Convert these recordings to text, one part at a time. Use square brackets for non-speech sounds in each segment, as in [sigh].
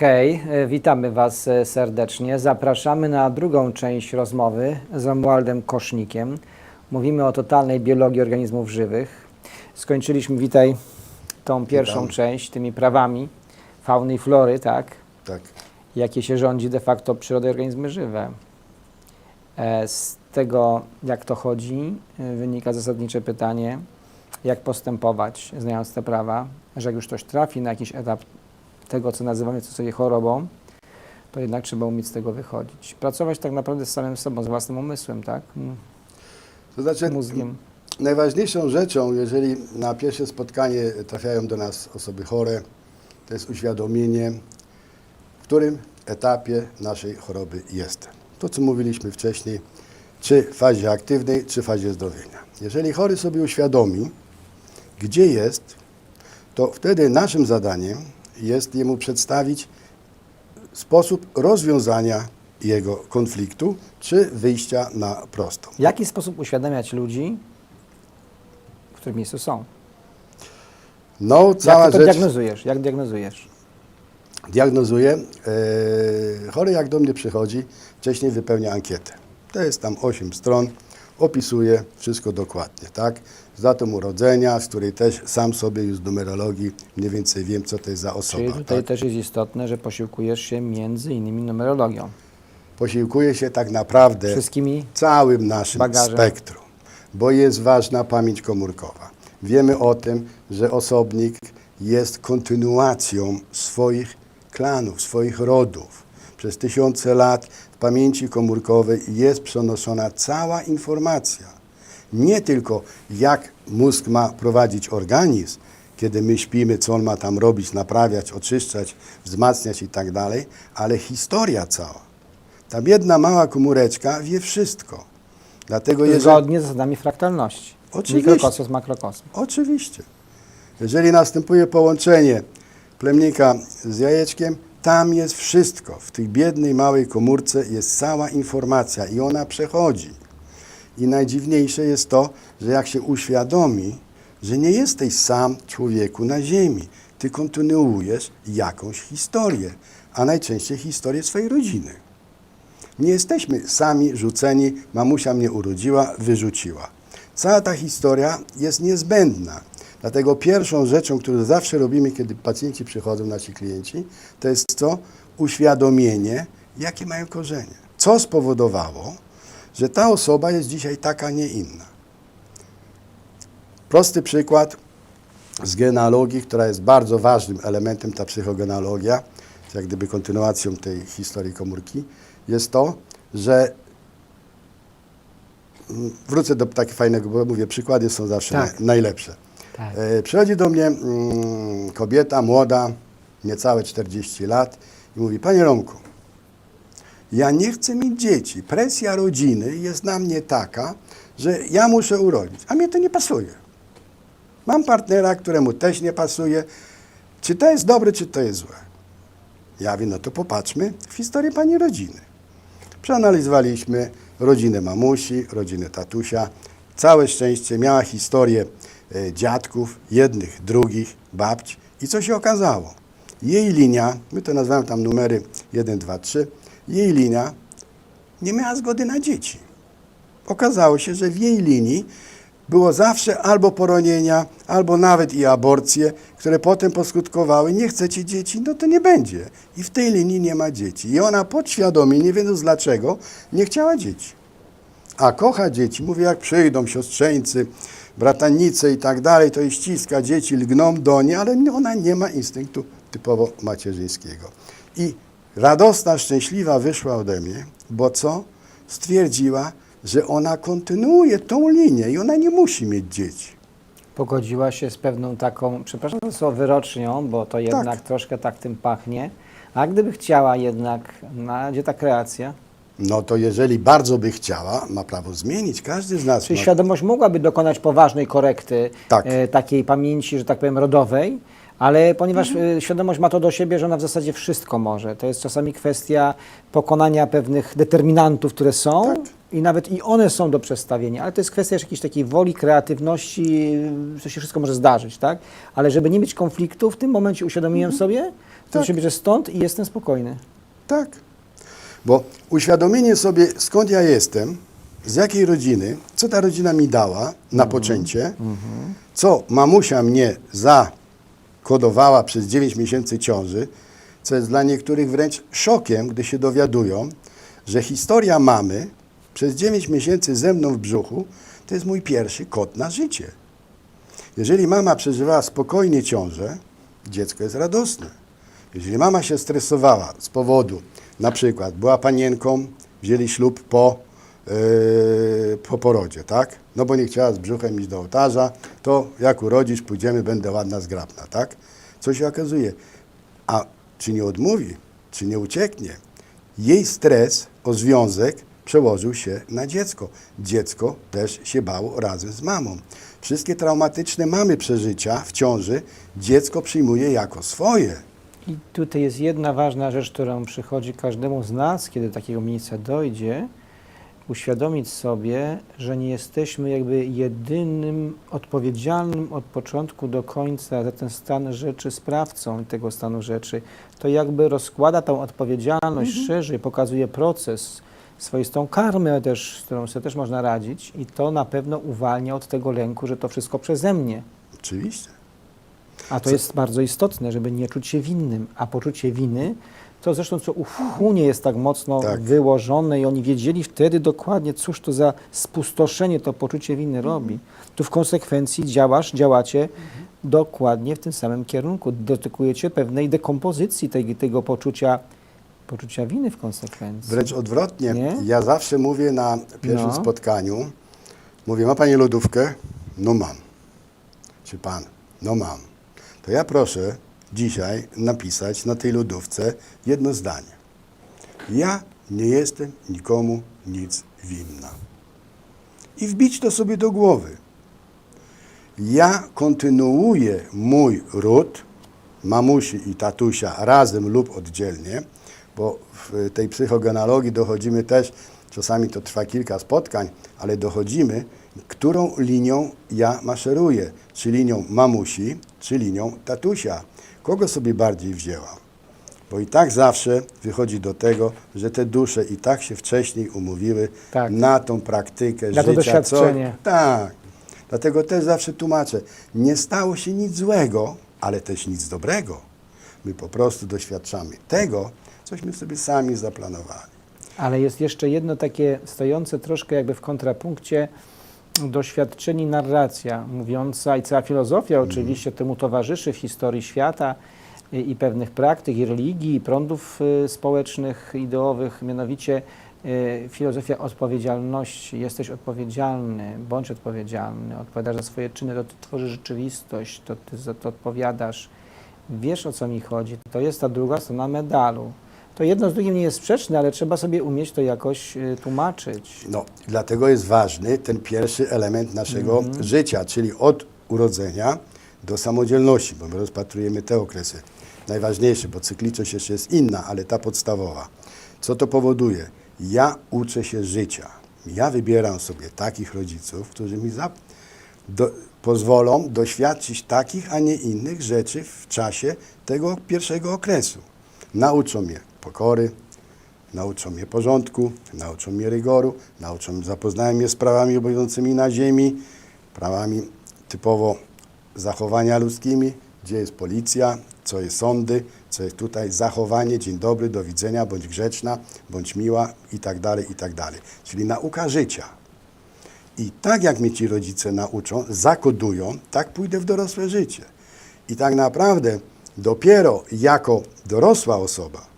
Hej, e, witamy Was e, serdecznie. Zapraszamy na drugą część rozmowy z Romualdem Kosznikiem. Mówimy o totalnej biologii organizmów żywych. Skończyliśmy, witaj, tą pierwszą Witam. część tymi prawami fauny i flory, tak? Tak. Jakie się rządzi de facto przyrody organizmy żywe. E, Z tego, jak to chodzi, wynika zasadnicze pytanie, jak postępować, znając te prawa, że jak już ktoś trafi na jakiś etap tego, co nazywamy co sobie chorobą, to jednak trzeba umieć z tego wychodzić. Pracować tak naprawdę z samym sobą, z własnym umysłem, tak? Mm, To znaczy, Mózgiem. najważniejszą rzeczą, jeżeli na pierwsze spotkanie trafiają do nas osoby chore, to jest uświadomienie, w którym etapie naszej choroby jestem. To, co mówiliśmy wcześniej, czy w fazie aktywnej, czy w fazie zdrowienia. Jeżeli chory sobie uświadomi, gdzie jest, to wtedy naszym zadaniem jest jemu przedstawić sposób rozwiązania jego konfliktu, czy wyjścia na prostą. W jaki sposób uświadamiać ludzi, w którym miejscu są? No, Jak cała ty to rzecz diagnozujesz? Jak diagnozujesz? diagnozuję. E, chory jak do mnie przychodzi, wcześniej wypełnia ankietę. To jest tam 8 stron, opisuje wszystko dokładnie, tak? Datą urodzenia, z której też sam sobie już z numerologii mniej więcej wiem, co to jest za osoba. Czyli tutaj tak? też jest istotne, że posiłkujesz się między innymi numerologią. Posiłkuje się tak naprawdę Wszystkimi całym naszym Bagażem. spektrum, bo jest ważna pamięć komórkowa. Wiemy o tym, że osobnik jest kontynuacją swoich klanów, swoich rodów. Przez tysiące lat w pamięci komórkowej jest przenoszona cała informacja. Nie tylko jak mózg ma prowadzić organizm, kiedy my śpimy, co on ma tam robić, naprawiać, oczyszczać, wzmacniać i tak dalej, ale historia cała. Ta biedna mała komóreczka wie wszystko. Dlatego jeżeli... zgodnie z zasadami fraktalności. Oczywiście. Mikrokosmos, makrokosmos. Oczywiście. Jeżeli następuje połączenie plemnika z jajeczkiem, tam jest wszystko. W tej biednej, małej komórce jest cała informacja i ona przechodzi. I najdziwniejsze jest to, że jak się uświadomi, że nie jesteś sam człowieku na ziemi, ty kontynuujesz jakąś historię, a najczęściej historię swojej rodziny. Nie jesteśmy sami rzuceni, mamusia mnie urodziła, wyrzuciła. Cała ta historia jest niezbędna. Dlatego pierwszą rzeczą, którą zawsze robimy, kiedy pacjenci przychodzą, nasi klienci, to jest co? Uświadomienie, jakie mają korzenie. Co spowodowało, że ta osoba jest dzisiaj taka, nie inna. Prosty przykład z genealogii, która jest bardzo ważnym elementem, ta psychogenealogia, jak gdyby kontynuacją tej historii komórki, jest to, że mm, wrócę do takiego fajnego, bo mówię, przykłady są zawsze Tak. naj, najlepsze. Tak. E, przychodzi do mnie mm, kobieta młoda, niecałe 40 lat i mówi, panie Romku, ja nie chcę mieć dzieci. Presja rodziny jest na mnie taka, że ja muszę urodzić, a mnie to nie pasuje. Mam partnera, któremu też nie pasuje. Czy to jest dobre, czy to jest złe? Ja mówię, no to popatrzmy w historię pani rodziny. Przeanalizowaliśmy rodzinę mamusi, rodzinę tatusia. Całe szczęście miała historię e, dziadków, jednych, drugich, babć. I co się okazało? Jej linia, my to nazywamy tam numery 1, 2, 3, jej linia nie miała zgody na dzieci. Okazało się, że w jej linii było zawsze albo poronienia, albo nawet i aborcje, które potem poskutkowały, nie chcecie dzieci, no to nie będzie. I w tej linii nie ma dzieci. I ona podświadomie, nie wiedząc dlaczego, nie chciała dzieci. A kocha dzieci, mówię, jak przyjdą siostrzeńcy, bratanice i tak dalej, to i ściska dzieci, lgną do niej, ale ona nie ma instynktu typowo macierzyńskiego. I radosna, szczęśliwa wyszła ode mnie, bo co? Stwierdziła, że ona kontynuuje tą linię i ona nie musi mieć dzieci. Pogodziła się z pewną taką, przepraszam za słowo, wyrocznią, bo to jednak Tak. troszkę tak tym pachnie. A gdyby chciała jednak, na, gdzie ta kreacja? No to jeżeli bardzo by chciała, ma prawo zmienić. Każdy z nas Czyli ma świadomość mogłaby dokonać poważnej korekty Tak. e, takiej pamięci, że tak powiem, rodowej, Ale ponieważ y, świadomość ma to do siebie, że ona w zasadzie wszystko może. To jest czasami kwestia pokonania pewnych determinantów, które są i nawet i one są do przestawienia, ale to jest kwestia jakiejś takiej woli, kreatywności, y, to się wszystko może zdarzyć, tak? Ale żeby nie mieć konfliktu, w tym momencie uświadomiłem sobie, to Tak. się bierze stąd i jestem spokojny. Tak. Bo uświadomienie sobie, skąd ja jestem, z jakiej rodziny, co ta rodzina mi dała na poczęcie, co mamusia mnie zakodowała przez 9 miesięcy ciąży, co jest dla niektórych wręcz szokiem, gdy się dowiadują, że historia mamy przez 9 miesięcy ze mną w brzuchu to jest mój pierwszy kod na życie. Jeżeli mama przeżywała spokojnie ciążę, dziecko jest radosne. Jeżeli mama się stresowała z powodu, na przykład była panienką, wzięli ślub po, yy, po porodzie, tak? No bo nie chciała z brzuchem iść do ołtarza, to jak urodzisz, pójdziemy, będę ładna, zgrabna, tak? Co się okazuje? A czy nie odmówi, czy nie ucieknie? Jej stres o związek przełożył się na dziecko. Dziecko też się bało razem z mamą. Wszystkie traumatyczne mamy przeżycia w ciąży dziecko przyjmuje jako swoje. I tutaj jest jedna ważna rzecz, którą przychodzi każdemu z nas, kiedy do takiego miejsca dojdzie, uświadomić sobie, że nie jesteśmy jakby jedynym odpowiedzialnym od początku do końca za ten stan rzeczy sprawcą tego stanu rzeczy. To jakby rozkłada tą odpowiedzialność szerzej, pokazuje proces, swoistą karmę też, z którą sobie też można radzić i to na pewno uwalnia od tego lęku, że to wszystko przeze mnie. Oczywiście. A to Co- jest bardzo istotne, żeby nie czuć się winnym. A poczucie winy, to zresztą co u Hunie jest tak mocno Tak. wyłożone i oni wiedzieli wtedy dokładnie, cóż to za spustoszenie to poczucie winy robi. Tu w konsekwencji działasz, działacie dokładnie w tym samym kierunku. Dotykujecie pewnej dekompozycji tej, tego poczucia, poczucia winy w konsekwencji. Wręcz odwrotnie. Nie? Ja zawsze mówię na pierwszym No. spotkaniu, mówię, ma Pani lodówkę? No mam. Czy Pan? No mam. To ja proszę dzisiaj napisać na tej lodówce jedno zdanie. Ja nie jestem nikomu nic winna. I wbić to sobie do głowy. Ja kontynuuję mój ród, mamusi i tatusia razem lub oddzielnie, bo w tej psychogenealogii dochodzimy też, czasami to trwa kilka spotkań, ale dochodzimy, którą linią ja maszeruję, czy linią mamusi, czy linią tatusia. Kogo sobie bardziej wzięła? Bo i tak zawsze wychodzi do tego, że te dusze i tak się wcześniej umówiły Tak. na tą praktykę Na to życia. doświadczenie. Co, tak. Dlatego też zawsze tłumaczę, nie stało się nic złego, ale też nic dobrego. My po prostu doświadczamy tego, cośmy sobie sami zaplanowali. Ale jest jeszcze jedno takie stojące troszkę jakby w kontrapunkcie doświadczeń i narracja mówiąca i cała filozofia oczywiście temu towarzyszy w historii świata i, i pewnych praktyk i religii i prądów y, społecznych, ideowych, mianowicie y, filozofia odpowiedzialności. Jesteś odpowiedzialny, bądź odpowiedzialny, odpowiadasz za swoje czyny, to ty tworzysz rzeczywistość, to ty za to odpowiadasz. Wiesz o co mi chodzi. To jest ta druga strona medalu. To jedno z drugim nie jest sprzeczne, ale trzeba sobie umieć to jakoś y, tłumaczyć. No, dlatego jest ważny ten pierwszy element naszego życia, czyli od urodzenia do samodzielności, bo my rozpatrujemy te okresy najważniejsze, bo cykliczność jeszcze jest inna, ale ta podstawowa. Co to powoduje? Ja uczę się życia. Ja wybieram sobie takich rodziców, którzy mi do, pozwolą doświadczyć takich, a nie innych rzeczy w czasie tego pierwszego okresu. Nauczą mnie pokory, nauczą mnie porządku, nauczą mnie rygoru, nauczą, zapoznają mnie z prawami obowiązującymi na ziemi, prawami typowo zachowania ludzkimi, gdzie jest policja, co jest sądy, co jest tutaj zachowanie, dzień dobry, do widzenia, bądź grzeczna, bądź miła i tak dalej, i tak dalej. Czyli nauka życia. I tak jak mnie ci rodzice nauczą, zakodują, tak pójdę w dorosłe życie. I tak naprawdę dopiero jako dorosła osoba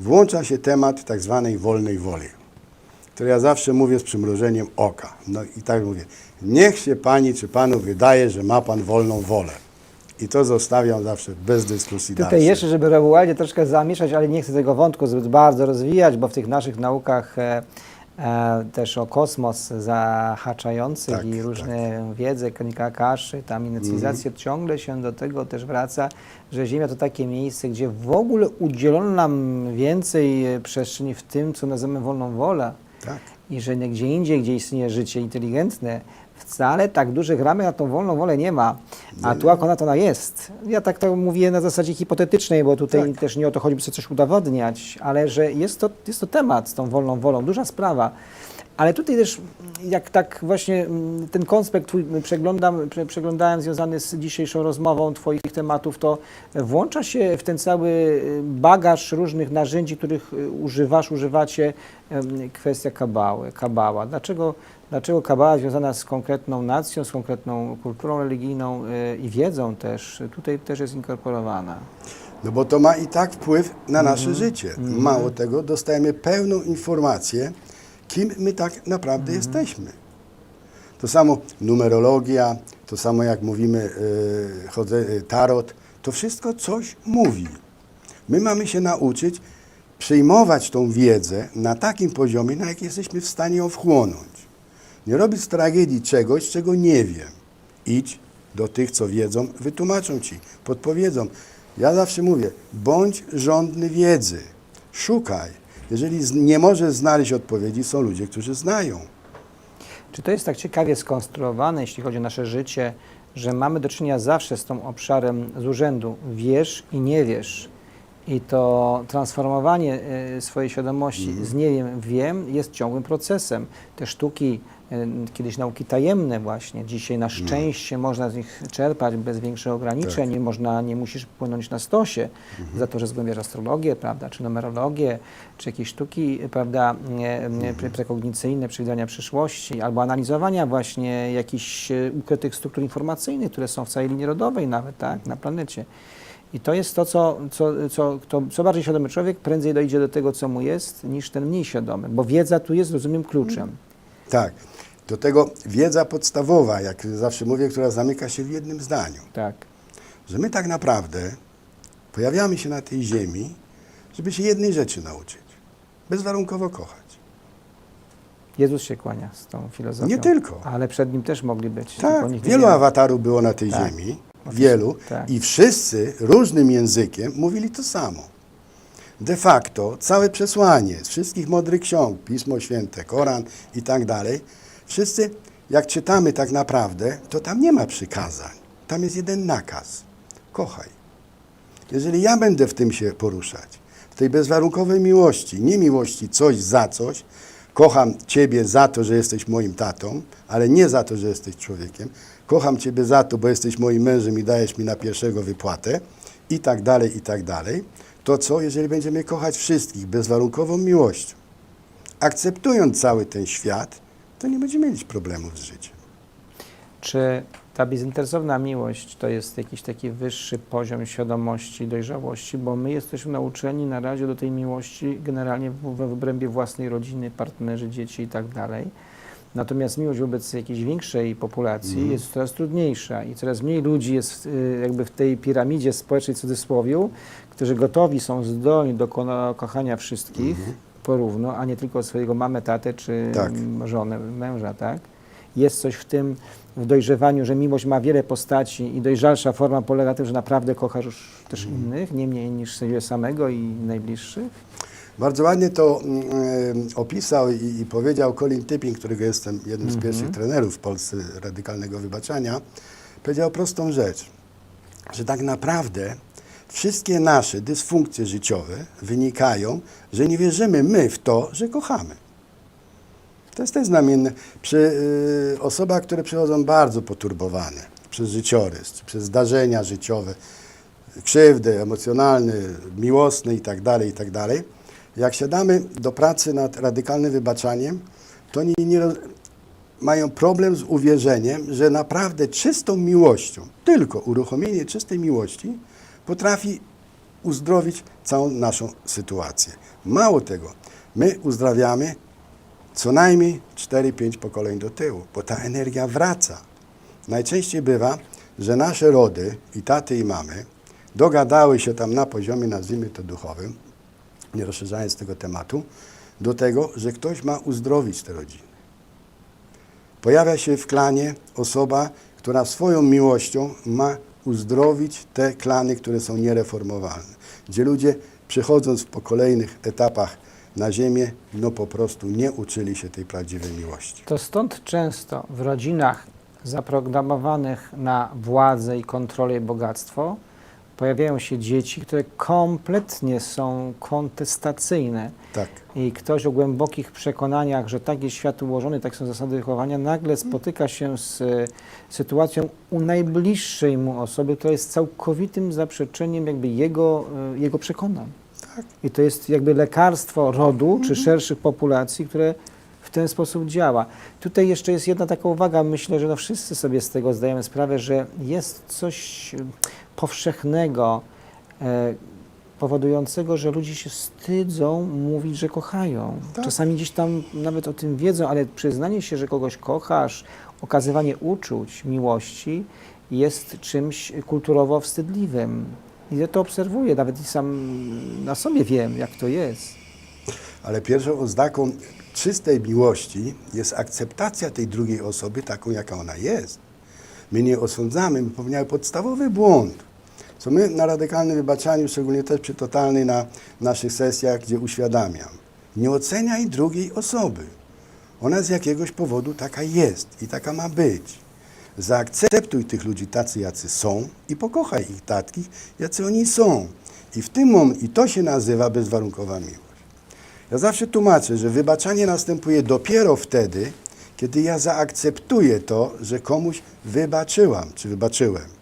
włącza się temat tak zwanej wolnej woli, który ja zawsze mówię z przymrużeniem oka. No i tak mówię, niech się pani czy panu wydaje, że ma pan wolną wolę. I to zostawiam zawsze bez dyskusji Tutaj jeszcze, żeby regularnie troszkę zamieszać, ale nie chcę tego wątku zbyt bardzo rozwijać, bo w tych naszych naukach e, też o kosmos zahaczających Tak, i tak. różne wiedze, kronika Kaszy, tam inne cywilizacje, ciągle się do tego też wraca, że Ziemia to takie miejsce, gdzie w ogóle udzielono nam więcej e, przestrzeni w tym, co nazywamy wolną wolę Tak. i że gdzie indziej, gdzie istnieje życie inteligentne, wcale tak dużych ramek na tą wolną wolę nie ma, a tu akurat ona jest. Ja tak to mówię na zasadzie hipotetycznej, bo tutaj Tak. też nie o to chodzi, by sobie coś udowodniać, ale że jest to, jest to temat z tą wolną wolą, duża sprawa. Ale tutaj też, jak tak właśnie mm, ten konspekt twój przeglądam, prze, przeglądałem związany z dzisiejszą rozmową Twoich tematów, to włącza się w ten cały y, bagaż różnych narzędzi, których y, używasz, używacie kwestia kabały, kabała. Dlaczego, dlaczego kabała związana z konkretną nacją, z konkretną kulturą religijną y, i wiedzą też, tutaj też jest inkorporowana? No bo to ma i tak wpływ na Mhm. nasze życie. Mało tego, dostajemy pełną informację, kim my tak naprawdę Mhm. jesteśmy. To samo numerologia, to samo jak mówimy yy, tarot, to wszystko coś mówi. My mamy się nauczyć przyjmować tą wiedzę na takim poziomie, na jaki jesteśmy w stanie ją wchłonąć. Nie robić z tragedii czegoś, czego nie wiem. Idź do tych, co wiedzą, wytłumaczą ci, podpowiedzą. Ja zawsze mówię, bądź żądny wiedzy, szukaj. Jeżeli nie możesz znaleźć odpowiedzi, są ludzie, którzy znają. Czy to jest tak ciekawie skonstruowane, jeśli chodzi o nasze życie, że mamy do czynienia zawsze z tą obszarem z urzędu wiesz i nie wiesz. I to transformowanie y, swojej świadomości z nie wiem, wiem jest ciągłym procesem. Te sztuki, kiedyś nauki tajemne właśnie, dzisiaj na szczęście można z nich czerpać bez większych ograniczeń, nie można, nie musisz płynąć na stosie za to, że zgłębiasz astrologię, prawda, czy numerologię, czy jakieś sztuki, prawda, nie, nie, pre- prekognicyjne, przewidywania przyszłości, albo analizowania właśnie jakichś e, ukrytych struktur informacyjnych, które są w całej linii rodowej nawet, tak, na planecie. I to jest to, co, co, co, to, co bardziej świadomy człowiek prędzej dojdzie do tego, co mu jest, niż ten mniej świadomy, bo wiedza tu jest, rozumiem, kluczem. Tak. Do tego wiedza podstawowa, jak zawsze mówię, która zamyka się w jednym zdaniu. Tak. Że my tak naprawdę pojawiamy się na tej ziemi, żeby się jednej rzeczy nauczyć. Bezwarunkowo kochać. Jezus się kłania z tą filozofią. Nie tylko. Ale przed nim też mogli być. Tak, wielu wie. awatarów było na tej Tak. ziemi, wielu, tak. i wszyscy różnym językiem mówili to samo. De facto całe przesłanie z wszystkich mądrych ksiąg, Pismo Święte, Koran i tak dalej, wszyscy, jak czytamy tak naprawdę, to tam nie ma przykazań. Tam jest jeden nakaz. Kochaj. Jeżeli ja będę w tym się poruszać, w tej bezwarunkowej miłości, nie miłości coś za coś, kocham Ciebie za to, że jesteś moim tatą, ale nie za to, że jesteś człowiekiem, kocham Ciebie za to, bo jesteś moim mężem i dajesz mi na pierwszego wypłatę i tak dalej, i tak dalej, to co, jeżeli będziemy kochać wszystkich bezwarunkową miłością, akceptując cały ten świat, to nie będziemy mieć problemów z życiem. Czy ta bezinteresowna miłość to jest jakiś taki wyższy poziom świadomości, dojrzałości, bo my jesteśmy nauczeni na razie do tej miłości generalnie w- we obrębie własnej rodziny, partnerzy, dzieci i tak dalej. Natomiast miłość wobec jakiejś większej populacji jest coraz trudniejsza i coraz mniej ludzi jest y, jakby w tej piramidzie społecznej w cudzysłowiu, którzy gotowi są zdolni do kochania wszystkich porówno, a nie tylko swojego mamę, tatę czy Tak. żonę, męża, tak? Jest coś w tym, w dojrzewaniu, że miłość ma wiele postaci i dojrzalsza forma polega na tym, że naprawdę kochasz już też innych, nie mniej niż siebie samego i najbliższych. Bardzo ładnie to e, opisał i, i powiedział Colin Tipping, którego jestem jednym z pierwszych trenerów w Polsce radykalnego wybaczania. Powiedział prostą rzecz, że tak naprawdę wszystkie nasze dysfunkcje życiowe wynikają, że nie wierzymy my w to, że kochamy. To jest też znamienne. Przy y, osobach, które przychodzą bardzo poturbowane przez życiorys, przez zdarzenia życiowe, krzywdy emocjonalne, miłosne i tak dalej, i tak. Jak siadamy do pracy nad radykalnym wybaczaniem, to oni nie mają problem z uwierzeniem, że naprawdę czystą miłością, tylko uruchomienie czystej miłości potrafi uzdrowić całą naszą sytuację. Mało tego, my uzdrawiamy co najmniej 4-5 pokoleń do tyłu, bo ta energia wraca. Najczęściej bywa, że nasze rody, i taty, i mamy, dogadały się tam na poziomie, nazwijmy to duchowym, nie rozszerzając tego tematu, do tego, że ktoś ma uzdrowić te rodziny. Pojawia się w klanie osoba, która swoją miłością ma uzdrowić te klany, które są niereformowalne, gdzie ludzie przechodząc po kolejnych etapach na ziemię, no po prostu nie uczyli się tej prawdziwej miłości. To stąd często w rodzinach zaprogramowanych na władzę i kontrolę i bogactwo pojawiają się dzieci, które kompletnie są kontestacyjne. Tak. I ktoś o głębokich przekonaniach, że tak jest świat ułożony, tak są zasady wychowania, nagle spotyka się z e, sytuacją u najbliższej mu osoby, która jest całkowitym zaprzeczeniem jakby jego, e, jego przekonań. Tak. I to jest jakby lekarstwo rodu czy szerszych populacji, które w ten sposób działa. Tutaj jeszcze jest jedna taka uwaga, myślę, że no wszyscy sobie z tego zdajemy sprawę, że jest coś powszechnego, e, powodującego, że ludzie się wstydzą mówić, że kochają. Tak. Czasami gdzieś tam nawet o tym wiedzą, ale przyznanie się, że kogoś kochasz, okazywanie uczuć, miłości jest czymś kulturowo wstydliwym. I ja to obserwuję, nawet i sam na sobie wiem, jak to jest. Ale pierwszą oznaką czystej miłości jest akceptacja tej drugiej osoby taką, jaka ona jest. My nie osądzamy, my popełniamy podstawowy błąd. Co my na radykalnym wybaczaniu, szczególnie też przy totalnej na naszych sesjach, gdzie uświadamiam. Nie oceniaj drugiej osoby. Ona z jakiegoś powodu taka jest i taka ma być. Zaakceptuj tych ludzi tacy, jacy są i pokochaj ich takich, jacy oni są. I w tym momencie, i to się nazywa bezwarunkowa miłość. Ja zawsze tłumaczę, że wybaczanie następuje dopiero wtedy, kiedy ja zaakceptuję to, że komuś wybaczyłam, czy wybaczyłem.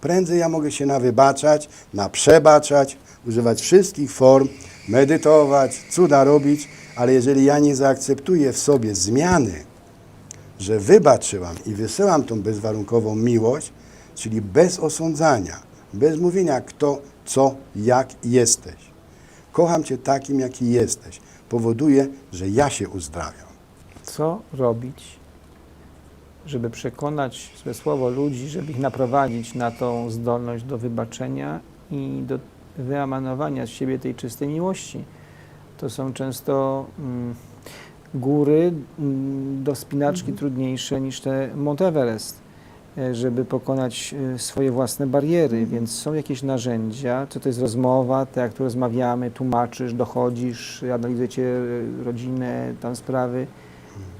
Prędzej ja mogę się nawybaczać, na przebaczać, używać wszystkich form, medytować, cuda robić, ale jeżeli ja nie zaakceptuję w sobie zmiany, że wybaczyłam i wysyłam tą bezwarunkową miłość, czyli bez osądzania, bez mówienia kto, co, jak jesteś. Kocham Cię takim, jaki jesteś. Powoduje, że ja się uzdrawiam. Co robić, żeby przekonać złe słowo ludzi, żeby ich naprowadzić na tą zdolność do wybaczenia i do wyemanowania z siebie tej czystej miłości? To są często mm, góry mm, do spinaczki trudniejsze niż te Mount Everest, e, żeby pokonać e, swoje własne bariery, więc są jakieś narzędzia, co to jest rozmowa, tak jak tu rozmawiamy, tłumaczysz, dochodzisz, analizujecie e, rodzinę, tam sprawy,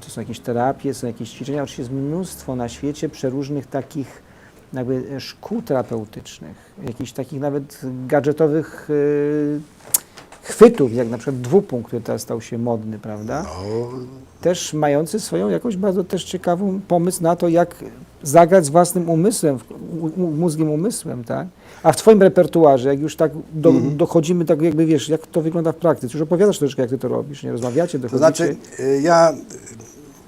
to są jakieś terapie, są jakieś ćwiczenia, oczywiście jest mnóstwo na świecie przeróżnych takich jakby szkół terapeutycznych, jakichś takich nawet gadżetowych e, chwytów, jak na przykład dwupunkt, który teraz stał się modny, prawda? No, Też mający swoją jakąś bardzo też ciekawą pomysł na to, jak zagrać z własnym umysłem, mózgiem, umysłem, tak? A w Twoim repertuarze, jak już tak do, Mhm. dochodzimy, tak jakby wiesz, jak to wygląda w praktyce, już opowiadasz troszeczkę, jak Ty to robisz, nie rozmawiacie, To dochodzicie. znaczy, y, ja,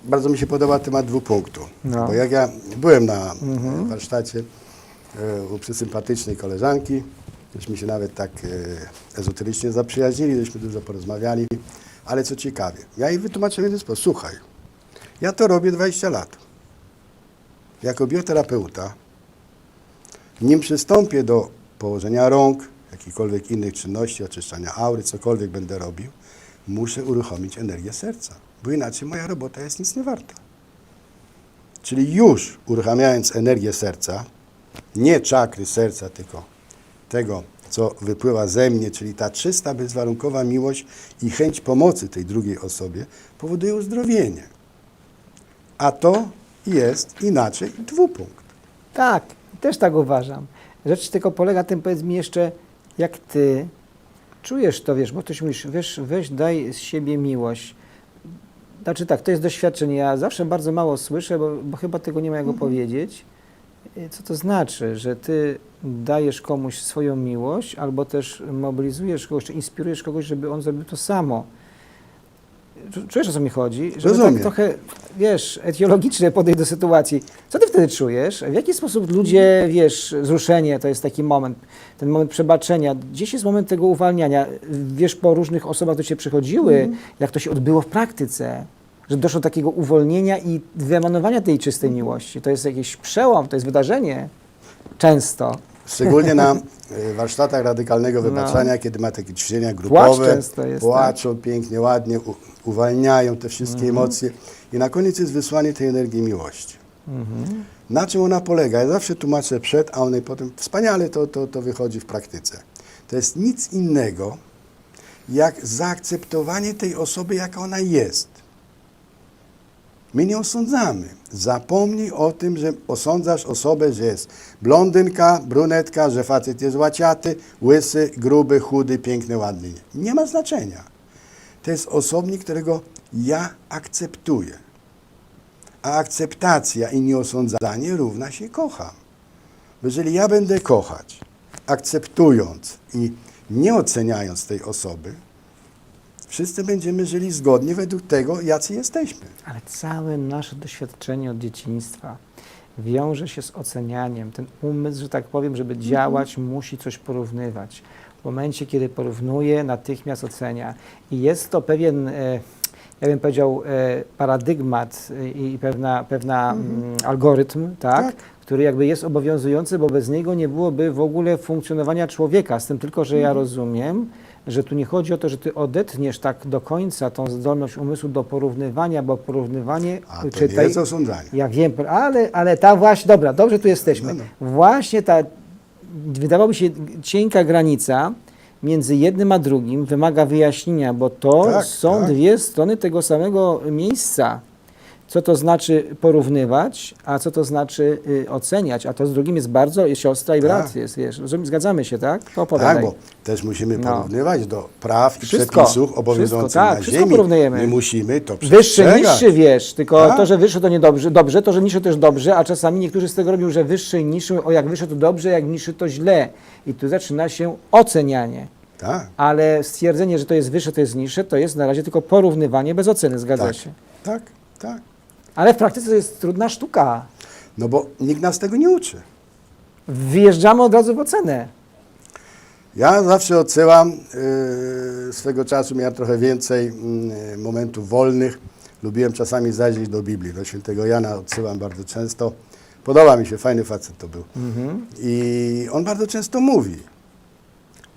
bardzo mi się podoba temat dwupunktu, No. bo jak ja byłem na y, warsztacie y, u przysympatycznej koleżanki, żeśmy się nawet tak y, ezoterycznie zaprzyjaźnili, żeśmy dużo porozmawiali, ale co ciekawie, ja jej wytłumaczyłem w ten sposób, słuchaj, ja to robię 20 lat. Jako bioterapeuta, nim przystąpię do położenia rąk, jakichkolwiek innych czynności, oczyszczania aury, cokolwiek będę robił, muszę uruchomić energię serca, bo inaczej moja robota jest nic nie warta. Czyli już uruchamiając energię serca, nie czakry serca, tylko tego, co wypływa ze mnie, czyli ta czysta, bezwarunkowa miłość i chęć pomocy tej drugiej osobie, powoduje uzdrowienie. A to jest inaczej dwupunkt. Tak, też tak uważam. Rzecz tylko polega tym, powiedz mi jeszcze, jak ty czujesz to, wiesz, bo ktoś mówisz, wiesz, weź, daj z siebie miłość. Znaczy tak, to jest doświadczenie. Ja zawsze bardzo mało słyszę, bo, bo chyba tego nie ma jak powiedzieć. Y, Co to znaczy, że ty dajesz komuś swoją miłość, albo też mobilizujesz kogoś, czy inspirujesz kogoś, żeby on zrobił to samo. Czu- Czujesz, o co mi chodzi? Żeby Rozumiem. tak trochę, wiesz, etiologicznie podejść do sytuacji. Co ty wtedy czujesz? W jaki sposób ludzie, wiesz, wzruszenie to jest taki moment, ten moment przebaczenia. Gdzieś jest moment tego uwalniania. Wiesz po różnych osobach, które cię przychodziły, jak to się odbyło w praktyce, że doszło do takiego uwolnienia i wyemanowania tej czystej miłości. To jest jakiś przełom, to jest wydarzenie. Często. Szczególnie na [laughs] e, warsztatach radykalnego No. wybaczania, kiedy ma takie ćwiczenia grupowe, jest, tak. płaczą pięknie, ładnie, uwalniają te wszystkie Mhm. emocje i na koniec jest wysłanie tej energii miłości. Mhm. Na czym ona polega? Ja zawsze tłumaczę przed, a one potem wspaniale to, to, to wychodzi w praktyce. To jest nic innego, jak zaakceptowanie tej osoby, jaka ona jest. My nie osądzamy. Zapomnij o tym, że osądzasz osobę, że jest blondynka, brunetka, że facet jest łaciaty, łysy, gruby, chudy, piękny, ładny. Nie ma znaczenia. To jest osobnik, którego ja akceptuję. A akceptacja i nieosądzanie równa się kocham. Jeżeli ja będę kochać, akceptując i nie oceniając tej osoby, wszyscy będziemy żyli zgodnie według tego, jacy jesteśmy. Ale całe nasze doświadczenie od dzieciństwa wiąże się z ocenianiem. Ten umysł, że tak powiem, żeby działać, musi coś porównywać. W momencie, kiedy porównuje, natychmiast ocenia. I jest to pewien, e, ja bym powiedział, e, paradygmat e, i pewna, pewna mm, algorytm, tak? Tak. który jakby jest obowiązujący, bo bez niego nie byłoby w ogóle funkcjonowania człowieka. Z tym tylko, że ja rozumiem, że tu nie chodzi o to, że ty odetniesz tak do końca tą zdolność umysłu do porównywania, bo porównywanie, A to nie czytaj, jest osądzanie. ja wiem, ale, ale ta właśnie, dobra, dobrze tu jesteśmy. No, Właśnie ta, wydawałoby się, cienka granica między jednym a drugim wymaga wyjaśnienia, bo to Tak, są tak. dwie strony tego samego miejsca. Co to znaczy porównywać, a co to znaczy y, oceniać, a to z drugim jest bardzo, jest siostra i brat Tak. jest, wiesz, rozumiem, zgadzamy się, tak? To opowiadaj. Tak, bo też musimy No. porównywać do praw i Wszystko, przepisów obowiązujących wszystko, tak, na wszystko ziemi. porównujemy. My musimy to Wyższy, przestrzegać. niższy, wiesz, tylko Tak. to, że wyższy to niedobrze, dobrze, to, że niższy też dobrze, a czasami niektórzy z tego robią, że wyższy i niższy, o jak wyższy to dobrze, jak niższy to źle. I tu zaczyna się ocenianie. Tak, Ale stwierdzenie, że to jest wyższe, to jest niższe, to jest na razie tylko porównywanie bez oceny, zgadza tak, się. tak, tak. Ale w praktyce to jest trudna sztuka. No bo nikt nas tego nie uczy. Wjeżdżamy od razu w ocenę. Ja zawsze odsyłam, yy, swego czasu miałem trochę więcej yy, momentów wolnych. Lubiłem czasami zajrzeć do Biblii, do świętego Jana odsyłam bardzo często. Podoba mi się, fajny facet to był. Mhm. I on bardzo często mówi.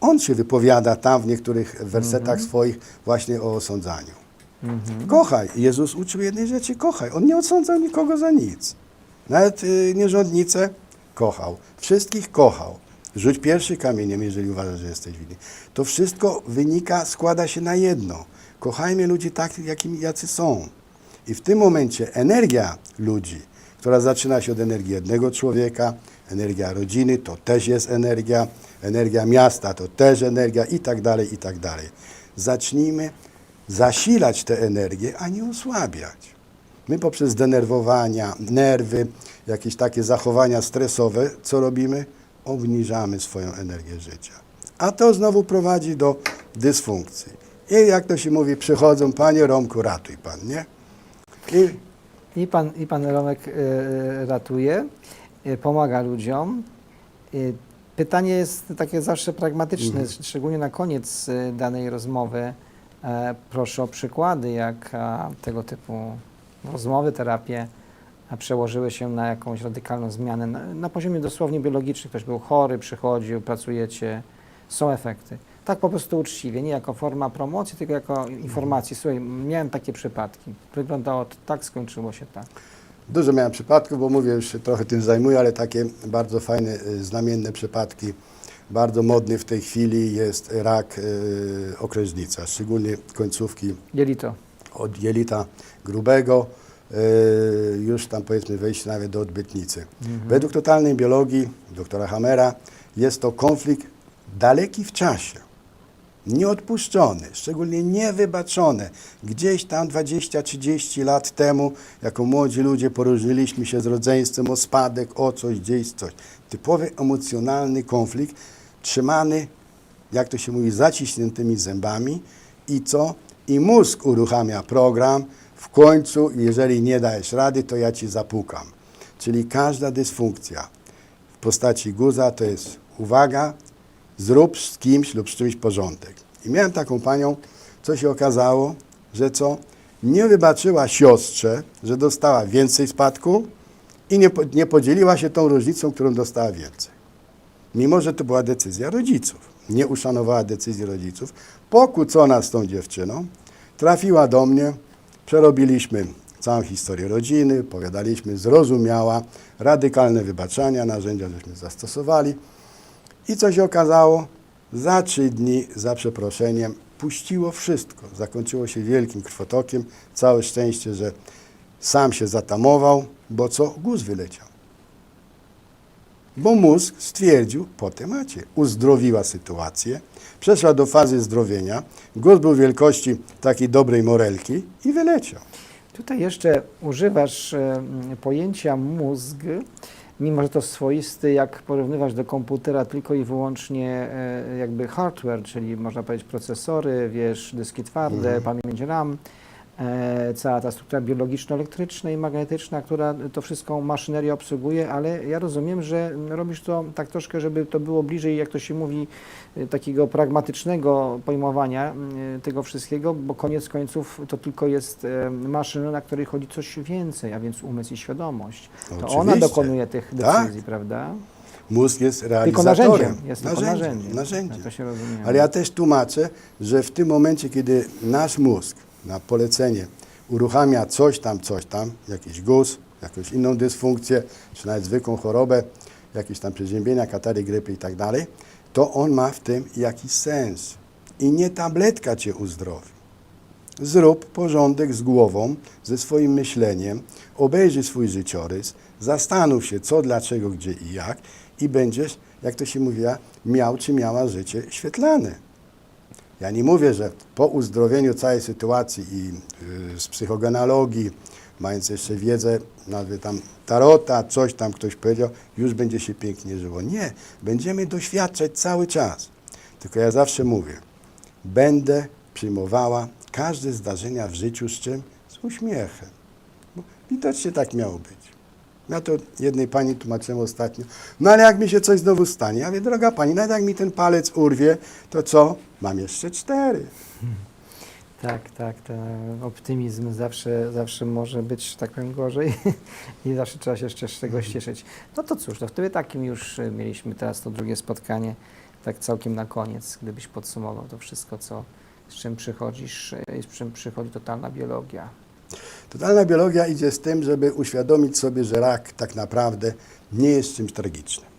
On się wypowiada tam w niektórych wersetach swoich właśnie o osądzaniu. Kochaj. Jezus uczył jednej rzeczy, kochaj. On nie osądzał nikogo za nic. Nawet y, nierządnicę kochał. Wszystkich kochał. Rzuć pierwszy kamieniem, jeżeli uważasz, że jesteś winny. To wszystko wynika, składa się na jedno. Kochajmy ludzi tak, jakimi, jacy są. I w tym momencie energia ludzi, która zaczyna się od energii jednego człowieka, energia rodziny to też jest energia, energia miasta to też energia i tak dalej, i tak dalej. Zacznijmy zasilać tę energię, a nie osłabiać. My poprzez denerwowania, nerwy, jakieś takie zachowania stresowe, co robimy? Obniżamy swoją energię życia. A to znowu prowadzi do dysfunkcji. I jak to się mówi, przychodzą, panie Romku, ratuj pan, nie? I I pan, i pan Romek e, ratuje, e, pomaga ludziom. E, pytanie jest takie zawsze pragmatyczne, Mhm. szczególnie na koniec e, danej rozmowy. E, proszę o przykłady, jak a, tego typu rozmowy, terapie a, przełożyły się na jakąś radykalną zmianę na, na poziomie dosłownie biologicznym. Ktoś był chory, przychodził, pracujecie, są efekty. Tak po prostu uczciwie, nie jako forma promocji, tylko jako informacji. Słuchaj, miałem takie przypadki. Wyglądało to tak, skończyło się tak. Dużo miałem przypadków, bo mówię, już się trochę tym zajmuję, ale takie bardzo fajne, znamienne przypadki. Bardzo modny w tej chwili jest rak y, okrężnica, szczególnie końcówki Jelito. od jelita grubego, y, już tam powiedzmy wejście nawet do odbytnicy. Według totalnej biologii doktora Hamera jest to konflikt daleki w czasie, nieodpuszczony, szczególnie niewybaczony. Gdzieś tam 20-30 lat temu, jako młodzi ludzie, poróżniliśmy się z rodzeństwem o spadek, o coś, gdzieś coś. Typowy emocjonalny konflikt, trzymany, jak to się mówi, zaciśniętymi zębami i co? I mózg uruchamia program, w końcu, jeżeli nie dajesz rady, to ja ci zapukam. Czyli każda dysfunkcja w postaci guza to jest uwaga, zrób z kimś lub z czymś porządek. I miałem taką panią, co się okazało, że co? Nie wybaczyła siostrze, że dostała więcej spadku i nie, nie podzieliła się tą różnicą, którą dostała więcej. Mimo że to była decyzja rodziców, nie uszanowała decyzji rodziców, pokłócona z tą dziewczyną, trafiła do mnie, przerobiliśmy całą historię rodziny, powiadaliśmy, zrozumiała, radykalne wybaczania, narzędzia żeśmy zastosowali i co się okazało? Za trzy dni, za przeproszeniem, puściło wszystko. Zakończyło się wielkim krwotokiem. Całe szczęście, że sam się zatamował, bo co? Guz wyleciał. Bo mózg stwierdził po temacie. Uzdrowiła sytuację, przeszła do fazy zdrowienia. Guz był wielkości takiej dobrej morelki i wyleciał. Tutaj jeszcze używasz pojęcia mózg, mimo że to swoisty, jak porównywasz do komputera tylko i wyłącznie e, jakby hardware, czyli można powiedzieć procesory, wiesz, dyski twarde, Mhm. pamięć RAM, cała ta struktura biologiczno-elektryczna i magnetyczna, która to wszystką maszynerię obsługuje, ale ja rozumiem, że robisz to tak troszkę, żeby to było bliżej, jak to się mówi, e, takiego pragmatycznego pojmowania m, tego wszystkiego, bo koniec końców to tylko jest e, maszyna, na której chodzi coś więcej, a więc umysł i świadomość. To ona Oczywiście. dokonuje tych Tak. decyzji, prawda? Mózg jest Tylko realizatorem. narzędziem, jest tylko narzędziem, narzędziem. narzędziem. Ja to się. Ale ja też tłumaczę, że w tym momencie, kiedy nasz mózg na polecenie uruchamia coś tam, coś tam, jakiś guz, jakąś inną dysfunkcję, czy nawet zwykłą chorobę, jakieś tam przeziębienia, katary, grypy i tak dalej, to on ma w tym jakiś sens. I nie tabletka cię uzdrowi. Zrób porządek z głową, ze swoim myśleniem, obejrzyj swój życiorys, zastanów się co, dlaczego, gdzie i jak i będziesz, jak to się mówiła, miał czy miała życie świetlane. Ja nie mówię, że po uzdrowieniu całej sytuacji i y, z psychogenealogii, mając jeszcze wiedzę, nawet tam tarota, coś tam ktoś powiedział, już będzie się pięknie żyło. Nie, będziemy doświadczać cały czas. Tylko ja zawsze mówię, będę przyjmowała każde zdarzenia w życiu z czym? Z uśmiechem. Bo widocznie tak miało być. Ja to jednej pani tłumaczyłem ostatnio, no ale jak mi się coś znowu stanie? Ja mówię, droga pani, nawet jak mi ten palec urwie, to co? Mam jeszcze cztery. Tak, tak, ten optymizm zawsze, zawsze może być, tak powiem, gorzej [laughs] i zawsze trzeba się jeszcze z czegoś cieszyć. No to cóż, to wtedy takim już e, mieliśmy teraz to drugie spotkanie, tak całkiem na koniec, gdybyś podsumował to wszystko, co, z czym przychodzisz e, z czym przychodzi totalna biologia. Totalna biologia idzie z tym, żeby uświadomić sobie, że rak tak naprawdę nie jest czymś tragicznym.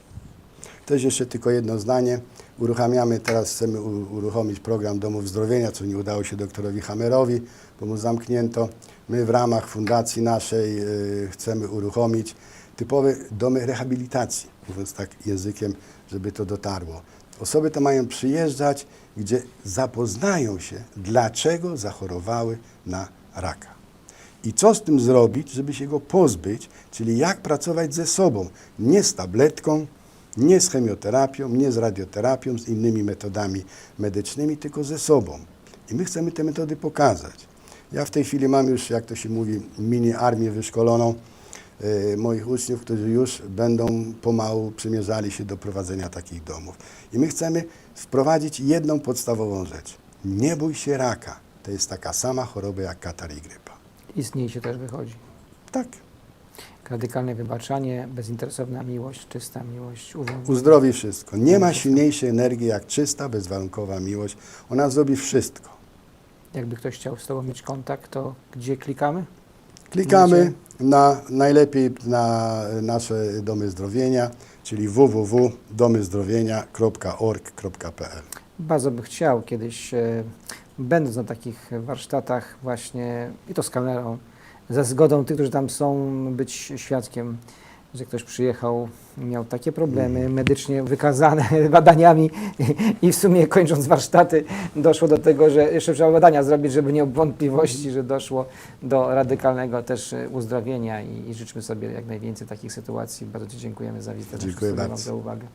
Też jeszcze tylko jedno zdanie. Uruchamiamy teraz, chcemy uruchomić program Domów Zdrowienia, co nie udało się doktorowi Hamerowi, bo mu zamknięto. My w ramach fundacji naszej y, chcemy uruchomić typowe domy rehabilitacji, mówiąc tak językiem, żeby to dotarło. Osoby te mają przyjeżdżać, gdzie zapoznają się, dlaczego zachorowały na raka. I co z tym zrobić, żeby się go pozbyć, czyli jak pracować ze sobą, nie z tabletką, nie z chemioterapią, nie z radioterapią, z innymi metodami medycznymi, tylko ze sobą. I my chcemy te metody pokazać. Ja w tej chwili mam już, jak to się mówi, mini armię wyszkoloną e, moich uczniów, którzy już będą pomału przymierzali się do prowadzenia takich domów. I my chcemy wprowadzić jedną podstawową rzecz. Nie bój się raka. To jest taka sama choroba jak katar i grypa. I z niej się też wychodzi. Tak. Radykalne wybaczanie, bezinteresowna miłość, czysta miłość, uwolnienie. Uzdrowi wszystko. Nie ma silniejszej energii jak czysta, bezwarunkowa miłość. Ona zrobi wszystko. Jakby ktoś chciał z Tobą mieć kontakt, to gdzie klikamy? Klikamy na najlepiej na nasze domy zdrowienia, czyli www.domyzdrowienia.org.pl. Bardzo bym chciał kiedyś, e, będąc na takich warsztatach właśnie, i to z kamerą, ze zgodą tych, którzy tam są, być świadkiem, że ktoś przyjechał miał takie problemy medycznie wykazane [laughs] badaniami i w sumie kończąc warsztaty doszło do tego, że jeszcze trzeba badania zrobić, żeby nie było wątpliwości, że doszło do radykalnego też uzdrowienia i, i życzmy sobie jak najwięcej takich sytuacji. Bardzo Ci dziękujemy za wizytę. Dziękuję Dziękuję bardzo. za uwagę.